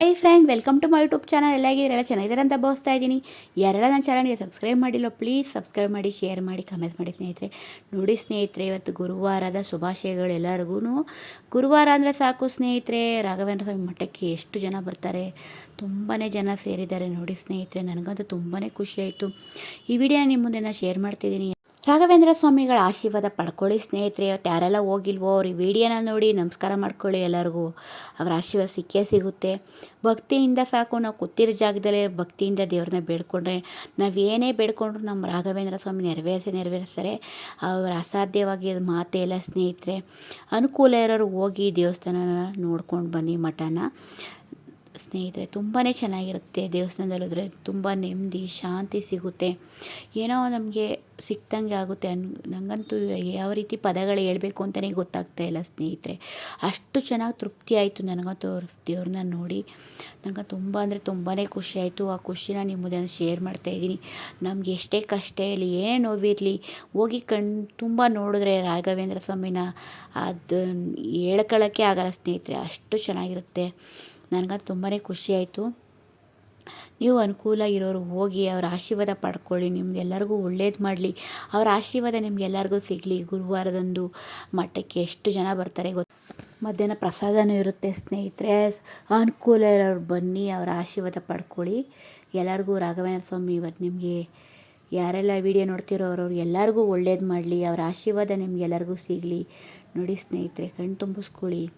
Hi friend welcome to my YouTube channel ಎಲ್ಲ ಹೇಗಿದ್ದೀರಲ್ಲ ಚೆನ್ನಾಗಿದ್ದಾರೆ ಅಂತ ಭಾವಿಸ್ತಾ ಇದ್ದೀನಿ. ಯಾರೆಲ್ಲ ನನ್ನ ಚಾನಲ್ಗೆ ಸಬ್ಸ್ಕ್ರೈಬ್ ಮಾಡಿಲ್ಲ ಪ್ಲೀಸ್ ಸಬ್ಸ್ಕ್ರೈಬ್ ಮಾಡಿ ಶೇರ್ ಮಾಡಿ ಕಮೆಂಟ್ ಮಾಡಿ ಸ್ನೇಹಿತರೆ. ನೋಡಿ ಸ್ನೇಹಿತರೆ, ಇವತ್ತು ಗುರುವಾರದ ಶುಭಾಶಯಗಳು ಎಲ್ಲರಿಗೂ ಗುರುವಾರ ಅಂದರೆ ಸಾಕು ಸ್ನೇಹಿತರೆ, ರಾಘವೇಂದ್ರ ಸ್ವಾಮಿ ಮಠಕ್ಕೆ ಎಷ್ಟು ಜನ ಬರ್ತಾರೆ? ತುಂಬಾ ಜನ ಸೇರಿದ್ದಾರೆ ನೋಡಿ ಸ್ನೇಹಿತರೆ. ನನಗಂತೂ ತುಂಬಾ ಖುಷಿಯಾಯಿತು ಈ ವಿಡಿಯೋ ನಿಮ್ಮ ಮುಂದೆ ನಾನು ಶೇರ್ ಮಾಡ್ತಿದ್ದೀನಿ. ರಾಘವೇಂದ್ರ ಸ್ವಾಮಿಗಳ ಆಶೀರ್ವಾದ ಪಡ್ಕೊಳ್ಳಿ, ಸ್ನೇಹಿತರೆ, ಯಾರೆಲ್ಲ ಹೋಗಿಲ್ವೋ ಅವ್ರ ಈ ವಿಡಿಯೋನ ನೋಡಿ ನಮಸ್ಕಾರ ಮಾಡ್ಕೊಳ್ಳಿ ಎಲ್ಲರಿಗೂ. ಅವರ ಆಶೀರ್ವಾದ ಸಿಕ್ಕೇ ಸಿಗುತ್ತೆ. ಭಕ್ತಿಯಿಂದ ಸಾಕು, ನಾವು ಕೂತಿರೋ ಜಾಗದಲ್ಲೇ ಭಕ್ತಿಯಿಂದ ದೇವ್ರನ್ನ ಬೇಡ್ಕೊಂಡ್ರೆ ನಾವು ಏನೇ ಬೇಡ್ಕೊಂಡ್ರು ನಮ್ಮ ರಾಘವೇಂದ್ರ ಸ್ವಾಮಿ ನೆರವೇರಿಸಿ, ನೆರವೇರಿಸ್ತಾರೆ. ಅವರ ಅಸಾಧ್ಯವಾಗಿ ಮಾತೇ ಇಲ್ಲ, ಸ್ನೇಹಿತರೆ. ಅನುಕೂಲ ಇರೋರು ಹೋಗಿ ದೇವಸ್ಥಾನನ ನೋಡ್ಕೊಂಡು ಬನ್ನಿ ಮಠನ. ಸ್ನೇಹಿತರೆ ತುಂಬಾ ಚೆನ್ನಾಗಿರುತ್ತೆ ದೇವಸ್ಥಾನದಲ್ಲಿ ಹೋದರೆ. ತುಂಬ ನೆಮ್ಮದಿ, ಶಾಂತಿ ಸಿಗುತ್ತೆ. ಏನೋ ನಮಗೆ ಸಿಕ್ದಂಗೆ ಆಗುತ್ತೆ ಅನ್ ನನಗಂತೂ ಯಾವ ರೀತಿ ಪದಗಳು ಹೇಳಬೇಕು ಅಂತಲೇ ಗೊತ್ತಾಗ್ತಾ ಇಲ್ಲ ಸ್ನೇಹಿತರೆ. ಅಷ್ಟು ಚೆನ್ನಾಗಿ ತೃಪ್ತಿ ಆಯಿತು ನನಗಂತೂ ದೇವ್ರನ್ನ ನೋಡಿ. ನನಗೆ ತುಂಬ ಅಂದರೆ ತುಂಬಾ ಖುಷಿ ಆಯಿತು. ಆ ಖುಷಿನ ನಿಮ್ಮ ಮುಂದೆ ಶೇರ್ ಮಾಡ್ತಾಯಿದ್ದೀನಿ ನಮ್ಗೆ ಎಷ್ಟೇ ಕಷ್ಟ ಇರಲಿ, ಏನೇ ನೋವಿರಲಿ ಹೋಗಿ ಕಣ್, ತುಂಬ ನೋಡಿದ್ರೆ ರಾಘವೇಂದ್ರ ಸ್ವಾಮಿನ ಅದು ಹೇಳ್ಕೊಳ್ಳೋಕ್ಕೆ ಆಗಲ್ಲ ಸ್ನೇಹಿತರೆ. ಅಷ್ಟು ಚೆನ್ನಾಗಿರುತ್ತೆ. ನನಗಂತೂ ತುಂಬಾ ಖುಷಿಯಾಯಿತು ನೀವು ಅನುಕೂಲ ಇರೋರು ಹೋಗಿ ಅವರ ಆಶೀರ್ವಾದ ಪಡ್ಕೊಳ್ಳಿ, ನಿಮಗೆಲ್ಲರಿಗೂ ಒಳ್ಳೇದು ಮಾಡಲಿ. ಅವರ ಆಶೀರ್ವಾದ ನಿಮಗೆಲ್ಲರಿಗೂ ಸಿಗಲಿ. ಗುರುವಾರದಂದು ಮಠಕ್ಕೆ ಎಷ್ಟು ಜನ ಬರ್ತಾರೆ ಗೊತ್ತು ಮಧ್ಯಾಹ್ನ ಪ್ರಸಾದನೂ ಇರುತ್ತೆ ಸ್ನೇಹಿತರೆ. ಅನುಕೂಲ ಇರೋರು ಬನ್ನಿ, ಅವರ ಆಶೀರ್ವಾದ ಪಡ್ಕೊಳ್ಳಿ. ಎಲ್ಲರಿಗೂ ರಾಘವೇಂದ್ರ ಸ್ವಾಮಿ ಇವತ್ತು ನಿಮಗೆ ಯಾರೆಲ್ಲ ವಿಡಿಯೋ ನೋಡ್ತಿರೋ ಅವ್ರವ್ರು ಎಲ್ಲರಿಗೂ ಒಳ್ಳೇದು ಮಾಡಲಿ. ಅವರ ಆಶೀರ್ವಾದ ನಿಮಗೆಲ್ಲರಿಗೂ ಸಿಗಲಿ. ನೋಡಿ ಸ್ನೇಹಿತರೆ ಕಣ್ಣು ತುಂಬಿಸ್ಕೊಳ್ಳಿ.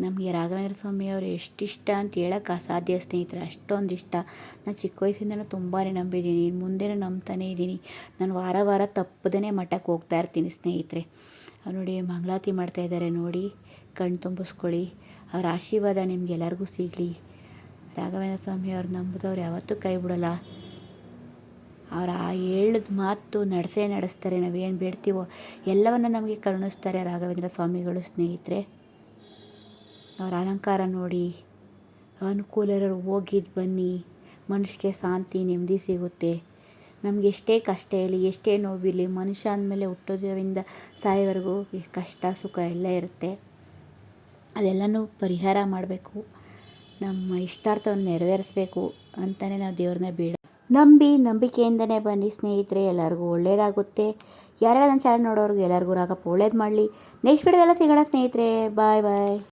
ನಮಗೆ ರಾಘವೇಂದ್ರ ಸ್ವಾಮಿ ಅವರು ಎಷ್ಟಿಷ್ಟ ಅಂತ ಹೇಳೋಕೆ ಅಸಾಧ್ಯ ಸ್ನೇಹಿತರೆ, ಅಷ್ಟೊಂದು ಇಷ್ಟ. ನಾನು ಚಿಕ್ಕ ವಯಸ್ಸಿಂದನೂ ತುಂಬಾ ನಂಬಿದ್ದೀನಿ ಮುಂದೆನೂ ನಂಬ್ತಾನೇ ಇದ್ದೀನಿ. ನಾನು ವಾರ ವಾರ ತಪ್ಪದೇ ಮಠಕ್ಕೆ ಹೋಗ್ತಾ ಇರ್ತೀನಿ ಸ್ನೇಹಿತರೆ. ನೋಡಿ ಮಂಗಳಾತಿ ಮಾಡ್ತಾ ಇದ್ದಾರೆ ನೋಡಿ ಕಣ್ಣು ತುಂಬಿಸ್ಕೊಳ್ಳಿ. ಅವ್ರ ಆಶೀರ್ವಾದ ನಿಮಗೆಲ್ಲರಿಗೂ ಸಿಗಲಿ. ರಾಘವೇಂದ್ರ ಸ್ವಾಮಿ ಅವ್ರು ನಂಬಿದವ್ರು ಯಾವತ್ತೂ ಕೈ ಬಿಡೋಲ್ಲ. ಅವ್ರ ಆ ಹೇಳಿದ ಮಾತು ನಡೆಸೇ ನಡೆಸ್ತಾರೆ, ನಾವೇನು ಬೇಡ್ತೀವೋ ಎಲ್ಲವನ್ನು ನಮಗೆ ಕರುಣಿಸ್ತಾರೆ ರಾಘವೇಂದ್ರ ಸ್ವಾಮಿಗಳು ಸ್ನೇಹಿತರೆ. ಅವರ ಅಲಂಕಾರ ನೋಡಿ ಅನುಕೂಲ ಇರೋರು ಹೋಗಿದ್ದು ಬನ್ನಿ, ಮನಸ್ಸಿಗೆ ಶಾಂತಿ, ನೆಮ್ಮದಿ ಸಿಗುತ್ತೆ. ನಮ್ಗೆ ಎಷ್ಟೇ ಕಷ್ಟ ಇರಲಿ, ಎಷ್ಟೇ ನೋವಿರಲಿ, ಮನುಷ್ಯ ಅಂದಮೇಲೆ ಹುಟ್ಟೋದ್ರಿಂದ ಸಾಯೋವರೆಗೂ ಕಷ್ಟ, ಸುಖ ಎಲ್ಲ ಇರುತ್ತೆ. ಅದೆಲ್ಲನೂ ಪರಿಹಾರ ಮಾಡಬೇಕು. ನಮ್ಮ ಇಷ್ಟಾರ್ಥವನ್ನು ನೆರವೇರಿಸ್ಬೇಕು ಅಂತಲೇ ನಾವು ದೇವ್ರನ್ನ ಬೇಡ ನಂಬಿ ನಂಬಿಕೆಯಿಂದನೇ ಬನ್ನಿ ಸ್ನೇಹಿತರೆ, ಎಲ್ಲರಿಗೂ ಒಳ್ಳೆಯದಾಗುತ್ತೆ ಯಾರೆಲ್ಲ ನನ್ನ ಚಾನಲ್ ನೋಡೋರಿಗೆ ಎಲ್ಲರಿಗೂ ರಾಗಪ್ಪ ಒಳ್ಳೇದು ಮಾಡಲಿ. ನೆಕ್ಸ್ಟ್ ವಿಡಿಯೋದೆಲ್ಲ ಸಿಗೋಣ ಸ್ನೇಹಿತರೆ. ಬಾಯ್ ಬಾಯ್